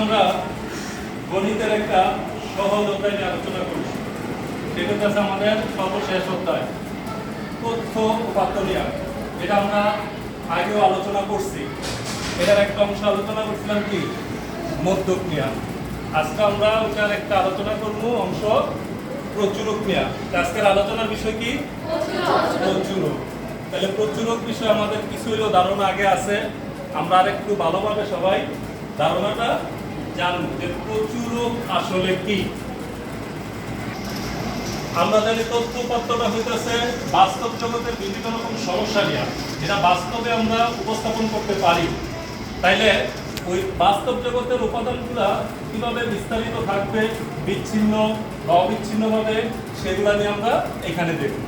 আমরা গণিতের একটা সহজ অধ্যায় নিয়ে আলোচনা করছি। সেটা হচ্ছে আমাদের সর্বশেষ অধ্যায়, তথ্য উপাত্ত নিয়ে এটা আমরা আগেও আলোচনা করছি। এটার একটা অংশ আলোচনা করছিলাম কি? মধ্যক নিয়ে আজকে আমরা ওটার একটা আলোচনা করব, অংশ প্রচুরক তা আজকের আলোচনার বিষয় কি? প্রচুরক। তাহলে প্রচুরক বিষয়ে আমাদের কিছু হলেও ধারণা আগে আছে। আমরা আর একটু ভালোভাবে সবাই ধারণাটা জানব যে প্রচুরক আসলে কি? আমরা জানি তথ্য উপাত্তটা হইতেছে বাস্তব জগতের বিভিন্ন রকম সমস্যা নিয়ে। যেটা বাস্তবে আমরা উপস্থাপন করতে পারি। তাইলে ওই বাস্তব জগতের উপাদানগুলা কীভাবে বিস্তারিত থাকবে, বিচ্ছিন্ন বা অবিচ্ছিন্নভাবে, সেগুলা নিয়ে আমরা এখানে দেখব।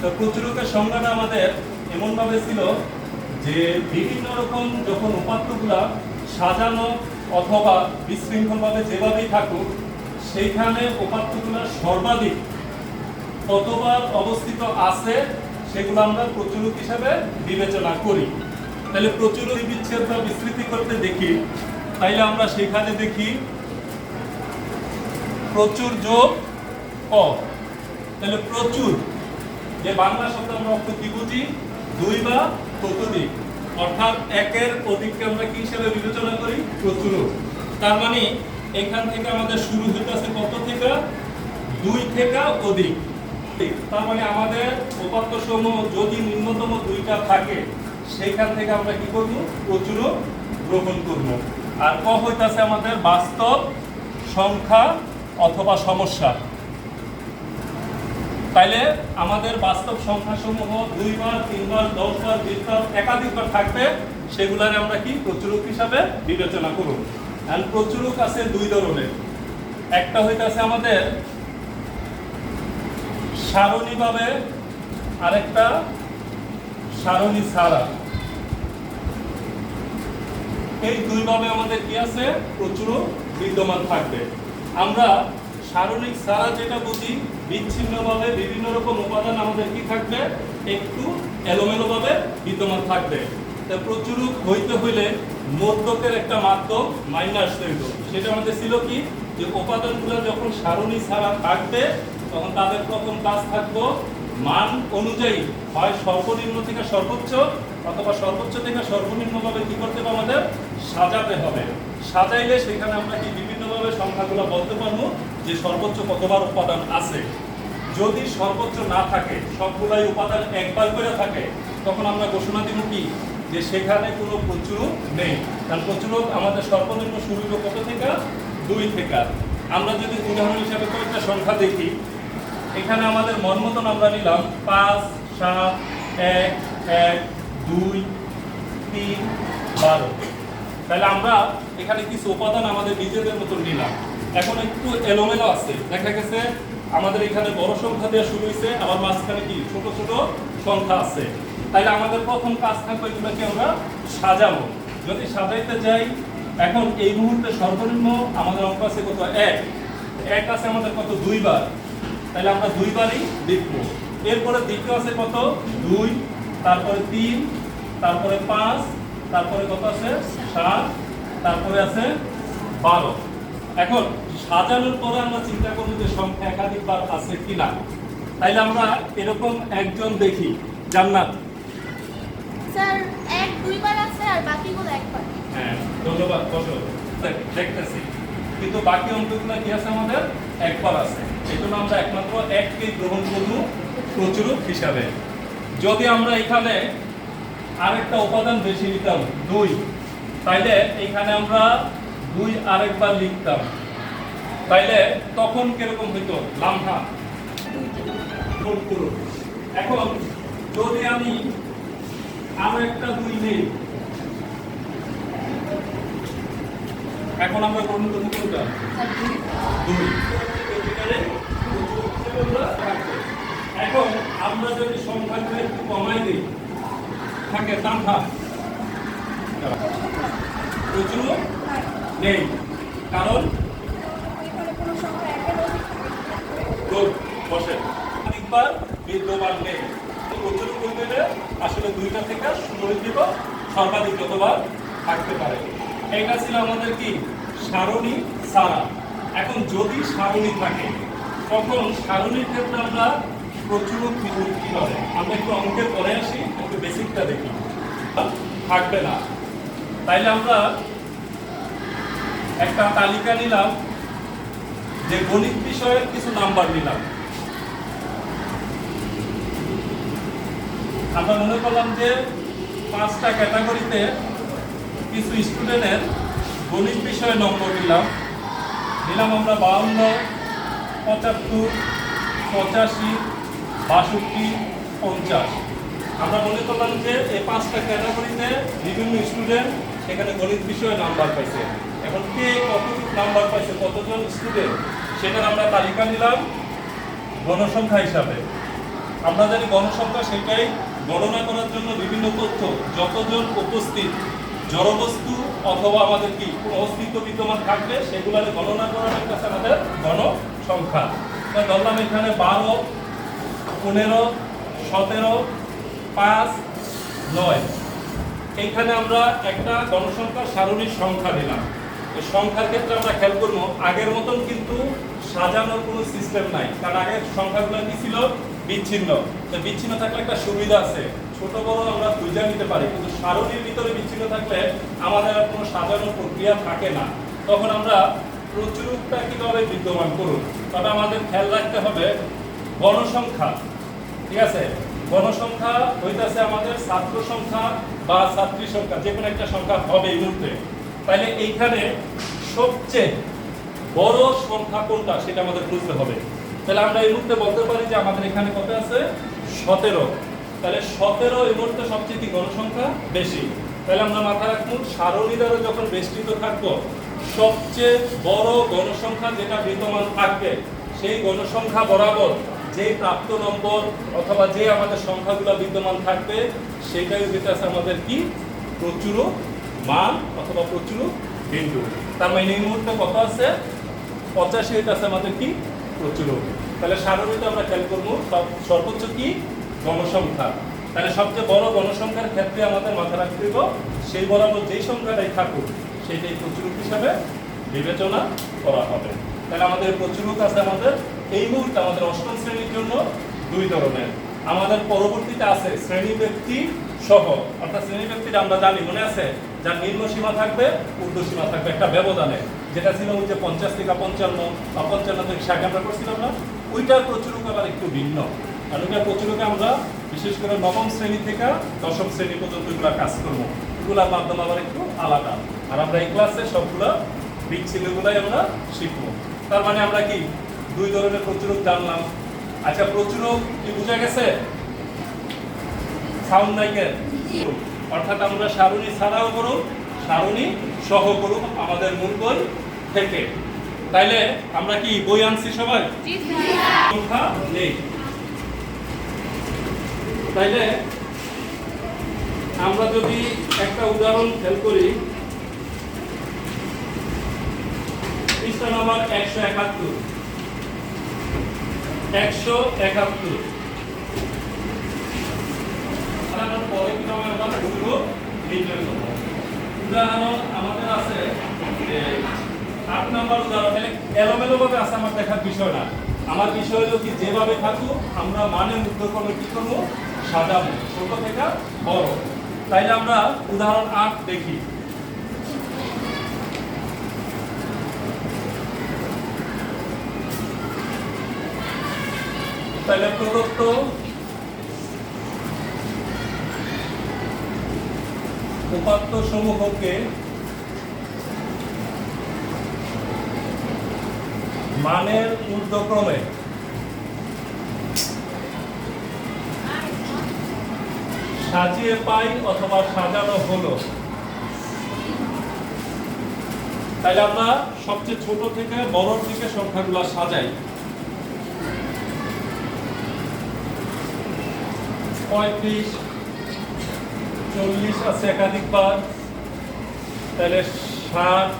তো প্রচুরকের সংজ্ঞাটা আমাদের এমনভাবে ছিল যে বিভিন্ন রকম যখন উপাত্তগুলা সাজানো অথবা বিশৃঙ্খলভাবে যেভাবেই থাকুক, সেইখানে উপাত্তগুলা সর্বাধিক। কতবার অবস্থিত আছে, সেগুলো আমরা প্রচুরক হিসাবে বিবেচনা করি। তাহলে প্রচুরক বিচ্ছেদ বা বিস্তৃতি করতে দেখি, তাইলে আমরা সেখানে দেখি প্রচুর যোগ ক তাহলে প্রচুর, যে বাংলা শব্দ আমরা অর্থ কি বুঝি দুই বা ততোধিক। অর্থাৎ একের অধিককে আমরা কি হিসেবে বিবেচনা করি? প্রচুর। তার মানে এখান থেকে আমাদের শুরু হইতেছে কত থেকে? দুই থেকে অধিক। তার মানে আমাদের উপাত্ত সমূহ যদি ন্যূনতম দুইটা থাকে, সেইখান থেকে আমরা কি করব? প্রচুর গ্রহণ করব। আর ক হইতাছে আমাদের বাস্তব সংখ্যা অথবা সমস্যা? তাইলে আমাদের বাস্তব সংখ্যা সমূহ দুইবার, তিনবার, দশবার, বিশবার, একাধিকবার থাকবে। সেগুলার আমরা কি প্রচুরক হিসাবে বিবেচনা করুন। আর প্রচুরক আছে দুই ধরনের। একটা হইতাছে আমাদের সারণীভাবে আরেকটা সারণী ছাড়া। এই দুইভাবে আমাদের কি আছে? প্রচুর বিদ্যমান থাকবে। আমরা সারণিক ছাড়া যেটা বুঝি বিচ্ছিন্নভাবে বিভিন্ন রকম উপাদান আমাদের কি থাকবে? একটু এলোমেলোভাবে বিদ্যমান থাকবে। তা প্রচুরক হইতে হইলে মধ্যকের একটা মাধ্যম মাইনাস হইত সেটা আমাদের ছিল কি? যে উপাদানগুলো যখন সারণী ছাড়া থাকবে, তখন তাদের প্রথম কাজ থাকব মান অনুযায়ী। হয় সর্বনিম্ন থেকে সর্বোচ্চ অথবা সর্বোচ্চ থেকে সর্বনিম্নভাবে কি করতে হবে আমাদের? সাজাতে হবে। সাজাইলে সেখানে আমরা কি বিভিন্নভাবে সংখ্যাগুলো বলতে পারব যে সর্বোচ্চ কতবার উপাদান আছে। যদি সর্বোচ্চ না থাকে, সবগুলাই উপাদান একবার করে থাকে, তখন আমরা ঘোষণা দিব কি? যে সেখানে কোনো প্রচুর নেই। কারণ প্রচুরক আমাদের সর্বনিম্ন শুরু কত থেকে? দুই থেকে। আমরা যদি উদাহরণ হিসাবে কয়েকটা সংখ্যা দেখি, এখানে আমাদের মন মতন আমরা নিলাম পাঁচ, সাত, এক এক, দুই, তিন, বারো। তাহলে আমরা এখানে কিছু উপাদান আমাদের নিজেদের মতন নিলাম? এখন একটু এলোমেলো আছে। দেখা গেছে আমাদের এখানে বড় সংখ্যা দেওয়া শুরু হয়েছে আবার মাঝখানে কি? ছোট ছোট সংখ্যা আছে। তাইলে আমাদের প্রথম কাজ থাকবে এগুলোকে আমরা সাজাবো? যদি সাজাইতে যাই, এখন এই মুহূর্তে সর্বনিম্ন আমাদের অঙ্ক আছে কত? এক। এক আছে আমাদের কত? দুইবার। তাহলে আমরা দুইবারই লিখব। এরপরে দ্বিতীয় আছে কত? দুই। তারপরে তিন। তারপরে পাঁচ। তারপরে কত আছে? সাত। তারপরে আছে বারো। এখন সাজানোর পরে আমরা চিন্তা করব যে সংখ্যা একাধিকবার আছে কি কিনা। তাইলে আমরা এরকম একজন দেখি জান্নাত। স্যার এক দুইবার আছে আর বাকিগুলো একবার। হ্যাঁ ধন্যবাদ বসো দেখতেছি। কিন্তু বাকি অঙ্কগুলো কি আছে আমাদের? একবার আছে। এই জন্য আমরা একমাত্র এককেই গ্রহণ করব প্রচুরক হিসাবে। যদি আমরা এখানে আরেকটা উপাদান বেশি নিতাম দুই। তাইলে এখানে আমরা দুই আরেকবার লিখতাম। তাইলে তখন কীরকম হইতো? লামহা এখন যদি আমি আরও একটা দুই নেই। এখন আমরা কোন কোনটা দুই। এখানে আমরা যদি সংখ্যাগুলো একটু কমাই দিই, থাকে তামহা প্রচুর নেই। কারণ? বসেন বিদ্যমান নেই। প্রচুর বলতে আসলে দুইটা থেকে শুরু সর্বাধিক যতবার থাকতে পারে। এটা ছিল আমাদের কি? সারণী ছাড়া এখন যদি সারণী থাকে, তখন সারণীর ক্ষেত্রে আমরা প্রচুর কি কি হবে আমরা একটু অঙ্কের পরে আসি, একটু বেসিকটা দেখি। থাকবে না। তাইলে আমরা একটা তালিকা নিলাম যে গণিত বিষয়ের কিছু নাম্বার নিলাম। আমরা মনে করলাম যে পাঁচটা ক্যাটাগরিতে কিছু স্টুডেন্টের গণিত বিষয়ে নম্বর নিলাম। নিলাম আমরা বাউন্ন, পঁচাত্তর, পঁচাশি, বাষট্টি, পঞ্চাশ। আমরা মনে করলাম যে এই পাঁচটা ক্যাটাগরিতে বিভিন্ন স্টুডেন্ট সেখানে গণিত বিষয়ে নাম্বার পাইছে। এখন কে কতটুকু নাম্বার পাইছে, কতজন স্টুডেন্ট সেটার আমরা তালিকা নিলাম গণসংখ্যা হিসাবে। আমরা জানি গণসংখ্যা সেটাই গণনা করার জন্য বিভিন্ন তথ্য, যতজন উপস্থিত, জড়বস্তু অথবা আমাদের কি কোনো অস্তিত্ব বিদ্যমান থাকবে, সেগুলোর গণনা করার হচ্ছে আমাদের গণসংখ্যা। ধরলাম এখানে বারো, পনেরো, সতেরো, পাঁচ, নয়। এইখানে আমরা একটা গণসংখ্যার সারণীর সংখ্যা দিলাম সংখ্যার ক্ষেত্রে আমরা খেয়াল করব, আগের মতন কিন্তু সাজানোর কোনো সিস্টেম নাই। কারণ আগের সংখ্যাগুলো কি ছিল? বিচ্ছিন্ন। তো বিচ্ছিন্ন থাকলে একটা সুবিধা আছে। ছোট বড় আমরা বুঝে নিতে পারি, কিন্তু সারণীর ভিতরে বিচ্ছিন্ন থাকলে আমাদের আর কোনো সাজানোর প্রক্রিয়া থাকে না। তখন আমরা প্রচুরটা কীভাবে বিদ্যমান করুন? তবে আমাদের খেয়াল রাখতে হবে গণসংখ্যা। ঠিক আছে? গণসংখ্যা হইতেছে আমাদের ছাত্র সংখ্যা বা ছাত্রী সংখ্যা, যে কোনো একটা সংখ্যা হবে এই মুহূর্তে। তাহলে এইখানে সবচেয়ে বড় সংখ্যা কোনটা সেটা আমাদের বুঝতে হবে। তাহলে আমরা এই মুহূর্তে বলতে পারি যে আমাদের এখানে কত আছে? সতেরো। তাহলে সতেরো এই মুহূর্তে সবচেয়ে কি গণসংখ্যা? বেশি। তাহলে আমরা মাথায় রাখব সারণী যখন বেষ্টিত থাকব, সবচেয়ে বড় গণসংখ্যা যেটা বিদ্যমান থাকবে, সেই গণসংখ্যা বরাবর যে প্রাপ্ত নম্বর অথবা যে আমাদের সংখ্যাগুলো বিদ্যমান থাকবে সেটাই যেটা আছে আমাদের কি? প্রচুর মান অথবা প্রচুর বিন্দু। তার মানে এই মুহূর্তে কত আছে পঁচাশি এটা আছে আমাদের কি? প্রচুর। তাহলে সাধারণত আমরা খেয়াল করব, সব- সর্বোচ্চ কি? গণসংখ্যা। তাহলে সবচেয়ে বড় গণসংখ্যার ক্ষেত্রে আমাদের মাথা রাখতে হবে সেই বরাবর যেই সংখ্যাটাই থাকুক সেটাই প্রচুর হিসাবে বিবেচনা করা হবে। তাহলে আমাদের প্রচুরক আছে আমাদের এই মুহূর্তে আমাদের অষ্টম শ্রেণির জন্য দুই ধরনের। আমাদের পরবর্তীতে আছে শ্রেণি ব্যক্তি সহ। অর্থাৎ শ্রেণি ব্যক্তিটা আমরা জানি, মনে আছে? যার নিম্ন সীমা থাকবে, ঊর্ধ্ব সীমা থাকবে একটা ব্যবধানে। যেটা ছিল যে পঞ্চাশ থেকে পঞ্চান্ন বা পঞ্চান্ন থেকে ষাট, আমরা করছিলাম না? ওইটার প্রচুরক আবার একটু ভিন্ন। আর ওইটার প্রচুরকে আমরা বিশেষ করে নবম শ্রেণি থেকে দশম শ্রেণি পর্যন্ত এগুলা কাজ করব। এগুলার মাধ্যমে আবার একটু আলাদা। আর আমরা এই ক্লাসে সবগুলা বিচ্ছিন্নগুলাই আমরা শিখব। তার মানে আমরা কি? দুই ধরনের প্রচুরক জানলাম। আচ্ছা প্রচুরক কি বোঝা গেছে? সাউন্ড মাইকের অর্থাৎ আমরা সারণী ছাড়াও করুন সারণী সহ করুন আমাদের মূল বই থেকে। তাইলে আমরা কি বই আনছি সবাই? সংখ্যা নেই। তাইলে আমরা যদি একটা উদাহরণ খেয়াল করি পৃষ্ঠা নাম্বার একশো একাত্তর। একশো একাত্তর। পরে উদাহরণ আমাদের আছে আট নাম্বার উদাহরণ আছে, আমার দেখার বিষয় আমার বিষয় হলো যেভাবে থাকুক, আমরা মানে মুগ্ধ করব, কি করব? সাজাবো। ছোট থেকে বড়। তাইলে আমরা উদাহরণ আট দেখি। তাহলে প্রদত্ত উপাত্ত সমূহকে মানের ঊর্ধ্বক্রমে সাজিয়ে পাই অথবা সাজানো হলো। তাইলে আমরা সবচেয়ে ছোট থেকে বড়র দিকে সংখ্যাগুলো সাজাই। পঁয়ত্রিশ, চল্লিশ আছে একাধিক একাধিকবার, তাহলে ষাট,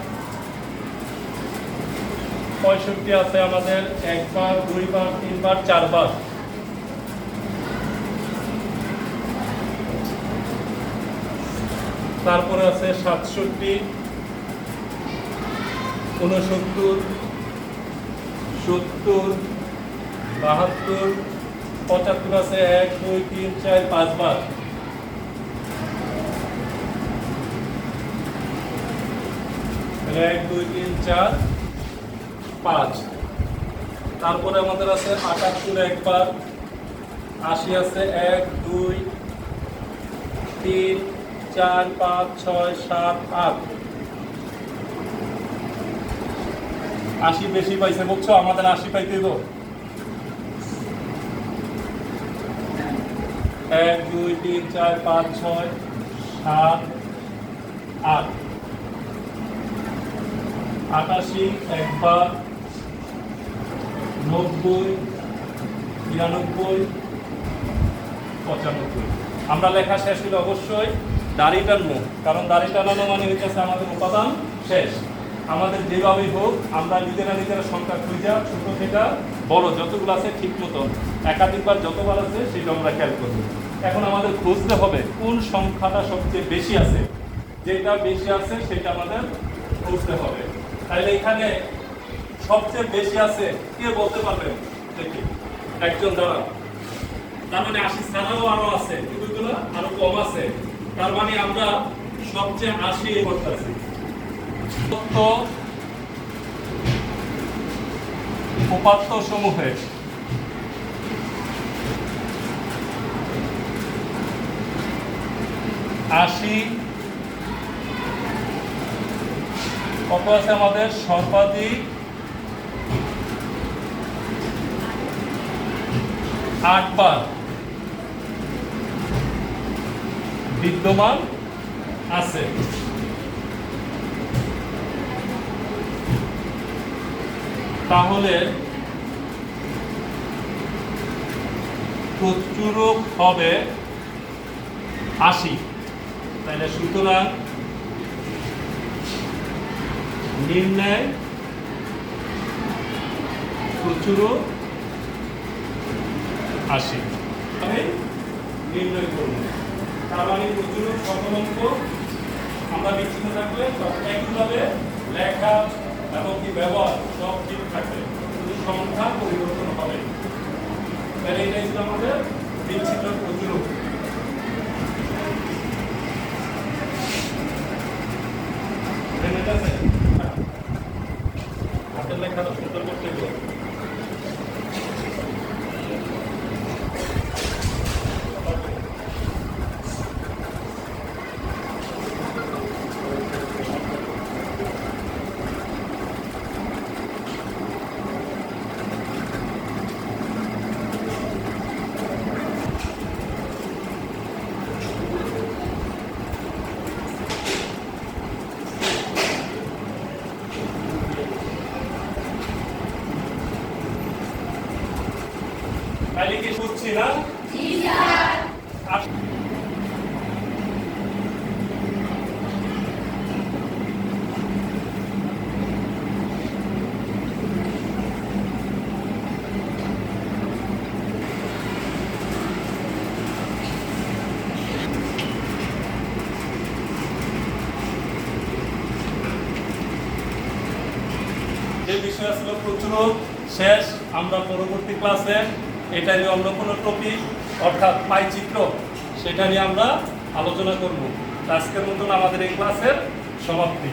পঁয়ষট্টি আছে আমাদের একবার, দুইবার, তিনবার, চারবার। তারপরে আছে সাতষট্টি, ঊনসত্তর, সত্তর, বাহাত্তর পঁচাত্তর আছে, এক, দুই, তিন, চার পাঁচবার এক, দুই, তিন, চার, পাঁচ। তারপরে আমাদের আছে আটাত্তর একবার। আশি আছে, এক, দুই, তিন, চার, পাঁচ, ছয়, সাত, আট। আশি বেশি পাইছে, বুঝছ? আমাদের আশি পাইতে তো এক, দুই, তিন, চার, পাঁচ, ছয়, সাত, আট। আটাশি, একবার, নব্বই নিরানব্বই পঁচানব্বই। আমরা লেখা শেষ হলে অবশ্যই দাড়ি টানবো কারণ দাড়ি টানানো মানে হইতেছে আমাদের উপাদান শেষ। আমাদের যেভাবেই হোক, আমরা নিজেরা নিজেরা সংখ্যা খুঁজা, ছোট থেকে বড়, যতগুলো আছে ঠিক মতো একাধিকবার যতবার আছে, সেটা আমরা খেয়াল করব। এখন আমাদের খুঁজতে হবে কোন সংখ্যাটা সবচেয়ে বেশি আছে। যেটা বেশি আছে, সেটা আমাদের খুঁজতে হবে। তাহলে এখানে সবচেয়ে বেশি আছে কে বলতে পারবেন দেখি। একজন দাঁড়ান। তার মানে আশি ছাড়াও আরও আছে। কিন্তু আরও কম আছে। তার মানে আমরা সবচেয়ে আশি করতেছি উপাত্ত সমূহে। আশি। কত আছে আমাদের? সর্বাধিক আটবার। বিদ্যমান আছে। তাহলে প্রচুরক হবে আশি। তাহলে সুতরাং নির্ণয় প্রচুরক আশি। আমি নির্ণয় করব। তার মানে প্রচুর সকল অঙ্ক আমরা বিচ্ছিন্ন থাকলে একইভাবে লেখা এবং কি ব্যবহার সব ঠিক থাকবে। কিন্তু সংখ্যা পরিবর্তন হবে। তাহলে এটাই ছিল আমাদের বিচ্ছিন্ন প্রচুর হাতের লেখাটা সুন্দর করতে হবে না? যে বিষয় ছিল প্রচুর শেষ আমরা পরবর্তী ক্লাসে এটা নিয়ে অন্য কোনো টপিক অর্থাৎ চিত্র সেটা নিয়ে আমরা আলোচনা করব। আজকের মতন আমাদের এই ক্লাসের সমাপ্তি।